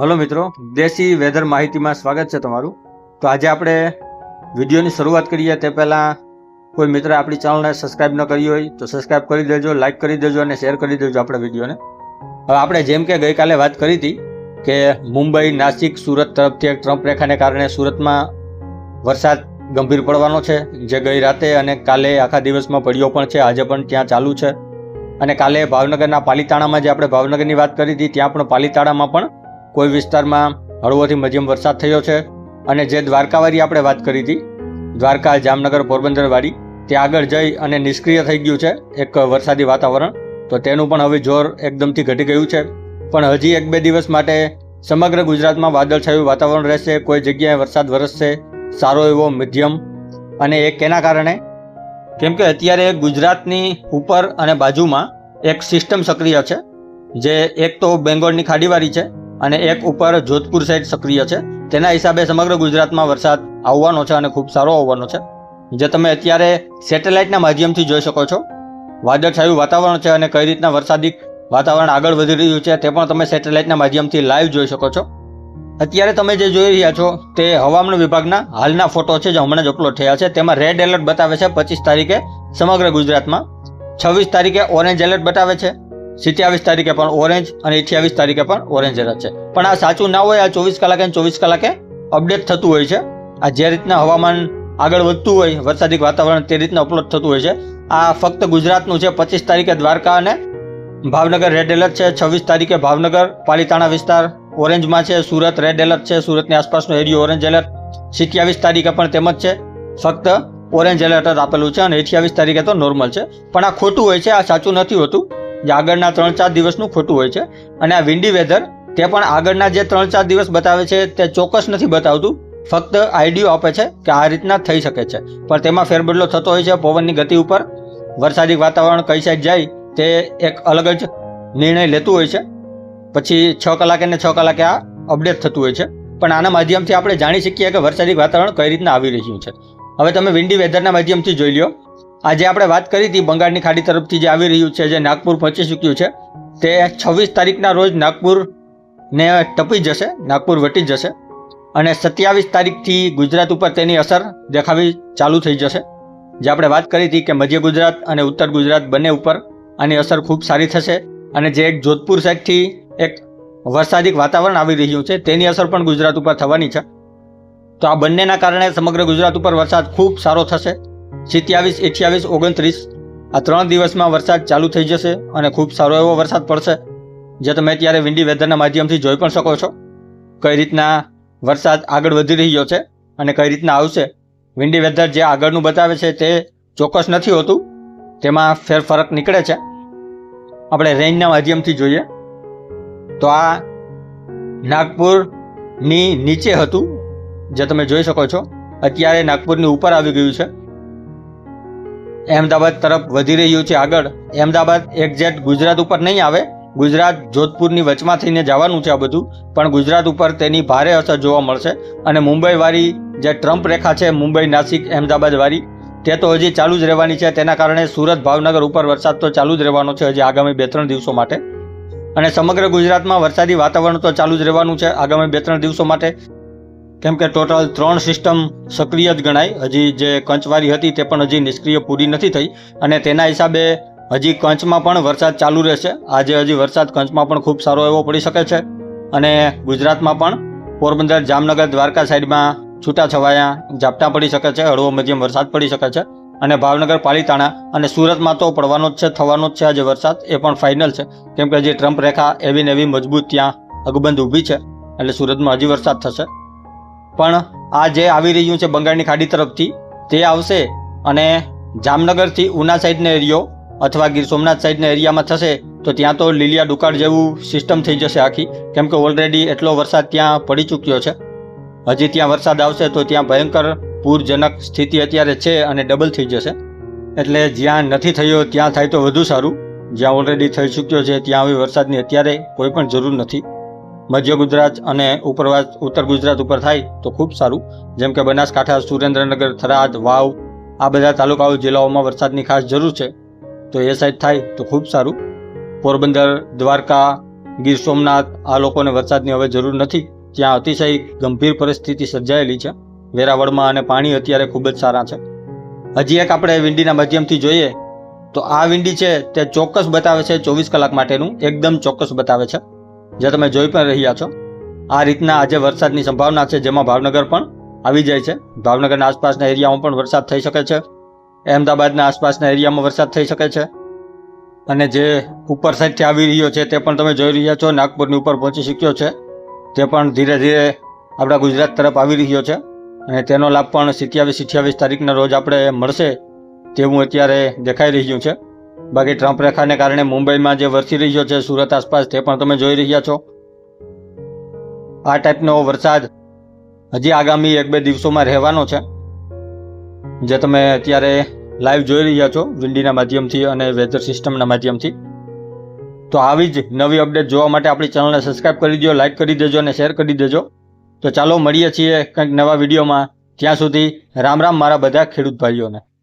Hello મિત્રો, દેશી weather માહિતીમાં સ્વાગત છે તમારું. તો આજે આપણે વિડીયોની શરૂઆત કરીએ તે પહેલાં કોઈ મિત્ર આપણી ચેનલને સબસ્ક્રાઈબ ન કરી હોય તો સબસ્ક્રાઈબ કરી દેજો લાઇક કરી દેજો અને શેર કરી દેજો આપણા વિડીયોને. હવે આપણે જેમ કે ગઈકાલે વાત કરી હતી કે મુંબઈ, નાસિક, સુરત તરફથી એક ટ્રમ્પ રેખાને કારણે સુરતમાં વરસાદ ગંભીર પડવાનો છે. જે ગઈ રાતે અને કાલે આખા દિવસમાં પડ્યો પણ છે, આજે પણ ત્યાં ચાલુ છે. અને કાલે ભાવનગરના પાલીતાણામાં જે આપણે ભાવનગરની વાત કરી હતી, ત્યાં પણ પાલીતાણામાં પણ કોઈ વિસ્તારમાં હળવોથી મધ્યમ વરસાદ થયો છે અને જે દ્વારકાવાળી આપણે વાત કરી હતી, દ્વારકા જામનગર પોરબંદરવાળી, તે આગળ જઈ અને નિષ્ક્રિય થઈ ગયું છે એક વરસાદી વાતાવરણ, તો તેનું પણ હવે જોર એકદમથી ઘટી ગયું છે. પણ હજી એક બે દિવસ માટે સમગ્ર ગુજરાતમાં વાદળછાયું વાતાવરણ રહેશે, કોઈ જગ્યાએ વરસાદ વરસશે, સારો એવો મધ્યમ, અને એ કેના કારણે? કેમ કે અત્યારે ગુજરાતની ઉપર અને બાજુમાં એક સિસ્ટમ સક્રિય છે, જે એક તો બેંગોળની ખાડીવાળી છે અને એક ઉપર જોધપુર સાઈડ સક્રિય છે. તેના હિસાબે સમગ્ર ગુજરાતમાં વરસાદ આવવાનો છે અને ખૂબ સારો આવવાનો છે. જે તમે અત્યારે સેટેલાઇટના માધ્યમથી જોઈ શકો છો. વાદળછાયું વાતાવરણ છે અને કઈ રીતના વરસાદી વાતાવરણ આગળ વધી રહ્યું છે તે પણ તમે સેટેલાઇટના માધ્યમથી લાઈવ જોઈ શકો છો. અત્યારે તમે જે જોઈ રહ્યા છો તે હવામાન વિભાગના હાલના ફોટો છે જે હમણાં જ અપલોડ થયા છે. તેમાં રેડ એલર્ટ બતાવે છે પચીસ તારીખે સમગ્ર ગુજરાતમાં. છવ્વીસ તારીખે ઓરેન્જ એલર્ટ બતાવે છે. સિત્યાવીસ તારીખે પણ ઓરેન્જ અને અઠ્યાવીસ તારીખે પણ ઓરેન્જ એલર્ટ છે. પણ આ સાચું ના હોય, આ ચોવીસ કલાકે ચોવીસ કલાકે અપડેટ થતું હોય છે. આ જે રીતના હવામાન આગળ વધતું હોય, વરસાદી વાતાવરણ તે રીતના અપલોડ થતું હોય છે. આ ફક્ત ગુજરાતનું છે, પચીસ તારીખે દ્વારકા અને ભાવનગર રેડ એલર્ટ છે, છવ્વીસ તારીખે ભાવનગર, પાલીતાણા વિસ્તાર ઓરેન્જમાં છે, સુરત રેડ એલર્ટ છે, સુરતની આસપાસનો એરિયો ઓરેન્જ એલર્ટ સિત્યાવીસ તારીખે પણ તેમ જ છે, ફક્ત ઓરેન્જ એલર્ટ આપેલું છે અને અઠ્યાવીસ તારીખે તો નોર્મલ છે. પણ આ ખોટું હોય છે, આ સાચું નથી હોતું. જે આગળના ત્રણ ચાર દિવસનું ખોટું હોય છે. અને આ વિન્ડી વેધર તે પણ આગળના જે ત્રણ ચાર દિવસ બતાવે છે તે ચોક્કસ નથી બતાવતું. ફક્ત આઈડિયો આપે છે કે આ રીતના થઈ શકે છે. પણ તેમાં ફેરબદલો થતો હોય છે પવનની ગતિ ઉપર. વરસાદી વાતાવરણ કઈ સાઈડ જાય તે એક અલગ જ નિર્ણય લેતું હોય છે. પછી છ કલાકે ને છ કલાકે આ અપડેટ થતું હોય છે. પણ આના માધ્યમથી આપણે જાણી શકીએ કે વરસાદી વાતાવરણ કઈ રીતના આવી રહ્યું છે. હવે તમે વિન્ડી વેધરના માધ્યમથી જોઈ લો આજે આપણે વાત કરી હતી બંગાળની ખાડી તરફથી જે આવી રહ્યું છે, જે નાગપુર પહોંચી ચૂક્યું છે, તે છવ્વીસ તારીખના રોજ નાગપુરને ટપી જશે, નાગપુર વટી જશે અને સત્યાવીસ તારીખથી ગુજરાત ઉપર તેની અસર દેખાવી ચાલુ થઈ જશે. જે આપણે વાત કરી હતી કે મધ્ય ગુજરાત અને ઉત્તર ગુજરાત બંને ઉપર આની અસર ખૂબ સારી થશે અને જે એક જોધપુર સાઈડથી એક વરસાદી વાતાવરણ આવી રહ્યું છે, તેની અસર પણ ગુજરાત ઉપર થવાની છે. તો આ બંનેના કારણે સમગ્ર ગુજરાત ઉપર વરસાદ ખૂબ સારો થશે. સિત્યાવીસ, અઠ્યાવીસ, ઓગણત્રીસ આ ત્રણ દિવસમાં વરસાદ ચાલુ થઈ જશે અને ખૂબ સારો એવો વરસાદ પડશે, જે તમે અત્યારે વિન્ડી વેધરના માધ્યમથી જોઈ પણ શકો છો. કઈ રીતના વરસાદ આગળ વધી રહ્યો છે અને કઈ રીતના આવશે વિન્ડી વેધર જે આગળનું બતાવે છે તે ચોક્કસ નથી હોતું. તેમાં ફેરફરક નીકળે છે. આપણે રેન્જના માધ્યમથી જોઈએ. તો આ નાગપુરની નીચે હતું, જે તમે જોઈ શકો છો. અત્યારે નાગપુરની ઉપર આવી ગયું છે. અહેમદાબાદ તરફ વધી રહ્યું છે આગળ. અહેમદાબાદ એક્ઝેક્ટ ગુજરાત ઉપર નહીં આવે. ગુજરાત જોધપુરની વચમાં થઈને જવાનું છે આ બધું. પણ ગુજરાત ઉપર તેની ભારે અસર જોવા મળશે. અને મુંબઈવાળી જે ટ્રમ્પ રેખા છે, મુંબઈ નાસિક અહેમદાબાદવાળી, તે તો હજી ચાલુ જ રહેવાની છે. તેના કારણે સુરત, ભાવનગર ઉપર વરસાદ તો ચાલુ જ રહેવાનો છે હજી આગામી બે ત્રણ દિવસો માટે. અને સમગ્ર ગુજરાતમાં વરસાદી વાતાવરણ તો ચાલુ જ રહેવાનું છે આગામી બે ત્રણ દિવસો માટે. કેમ કે ટોટલ ત્રણ સિસ્ટમ સક્રિય જ ગણાય. હજી જે કંચવારી હતી તે પણ હજી નિષ્ક્રિય પૂરી નથી થઈ અને તેના હિસાબે હજી કંચમાં પણ વરસાદ ચાલુ રહેશે. આજે હજી વરસાદ કંચમાં પણ ખૂબ સારો એવો પડી શકે છે અને ગુજરાતમાં પણ પોરબંદર, જામનગર, દ્વારકા સાઈડમાં છૂટા છવાયા ઝાપટા પડી શકે છે, હળવો મધ્યમ વરસાદ પડી શકે છે અને ભાવનગર, પાલીતાણા અને સુરતમાં તો પડવાનો જ છે, થવાનો જ છે આજે વરસાદ, એ પણ ફાઇનલ છે. કેમ કે હજી ટ્રમ્પ રેખા એવી ને એવી મજબૂત ત્યાં અગબંધ ઊભી છે એટલે સુરતમાં હજી વરસાદ થશે. પણ આ જે આવી રહ્યું છે બંગાળની ખાડી તરફથી, તે આવશે અને જામનગરથી ઉના સાઈડનો એરિયો અથવા ગીર સોમનાથ સાઈડના એરિયામાં થશે, તો ત્યાં તો લીલિયા દુકાળ જેવું સિસ્ટમ થઈ જશે આખી. કેમ કે ઓલરેડી એટલો વરસાદ ત્યાં પડી ચૂક્યો છે. હજી ત્યાં વરસાદ આવશે તો ત્યાં ભયંકર પૂરજનક સ્થિતિ અત્યારે છે અને ડબલ થઈ જશે. એટલે જ્યાં નથી થયો ત્યાં થાય તો વધુ સારું. જ્યાં ઓલરેડી થઈ ચૂક્યો છે ત્યાં આવી વરસાદની અત્યારે કોઈ પણ જરૂર નથી. મધ્ય ગુજરાત અને ઉપરવાસ ઉત્તર ગુજરાત ઉપર થાય તો ખૂબ સારું. જેમ કે બનાસકાંઠા, સુરેન્દ્રનગર, થરાદ, વાવ, આ બધા તાલુકાઓ જિલ્લાઓમાં વરસાદની ખાસ જરૂર છે. તો એ સાઈડ થાય તો ખૂબ સારું. પોરબંદર, દ્વારકા, ગીર સોમનાથ, આ લોકોને વરસાદની હવે જરૂર નથી. ત્યાં અતિશય ગંભીર પરિસ્થિતિ સર્જાયેલી છે. વેરાવળમાં અને પાણી અત્યારે ખૂબ જ સારા છે. હજી એક આપણે વિંડીના માધ્યમથી જોઈએ, તો આ વિંડી છે તે ચોક્કસ બતાવે છે ચોવીસ કલાક માટેનું. એકદમ ચોક્કસ બતાવે છે. જે તમે જોઈ પણ રહ્યા છો. આ રીતના આજે વરસાદની સંભાવના છે, જેમાં ભાવનગર પણ આવી જાય છે. ભાવનગરના આસપાસના એરિયામાં પણ વરસાદ થઈ શકે છે. અહેમદાબાદના આસપાસના એરિયામાં વરસાદ થઈ શકે છે. અને જે ઉપર સાઈડથી આવી રહ્યો છે, તે પણ તમે જોઈ રહ્યા છો. નાગપુરની ઉપર પહોંચી શક્યો છે. તે પણ ધીરે ધીરે આપણા ગુજરાત તરફ આવી રહ્યો છે. અને તેનો લાભ પણ સિત્યાવીસ અઠ્યાવીસ તારીખના રોજ આપણે મળશે તેવું અત્યારે દેખાઈ રહ્યું છે. બાકી ટ્રમ્પ રેખાને કારણે મુંબઈમાં જે વરસી રહ્યો છે, સુરત આસપાસ, તે પણ તમે જોઈ રહ્યા છો. આ ટાઈપનો વરસાદ હજી આગામી એક બે દિવસોમાં રહેવાનો છે. જે તમે અત્યારે લાઈવ જોઈ રહ્યા છો વિન્ડીના માધ્યમથી અને વેધર સિસ્ટમના માધ્યમથી. તો આવી જ નવી અપડેટ જોવા માટે આપણી ચેનલને સબસ્ક્રાઇબ કરી દો, લાઈક કરી દેજો અને શેર કરી દેજો. તો ચાલો મળીએ છીએ કંઈક નવા વિડીયોમાં. ત્યાં સુધી રામ રામ મારા બધા ખેડૂત ભાઈઓને.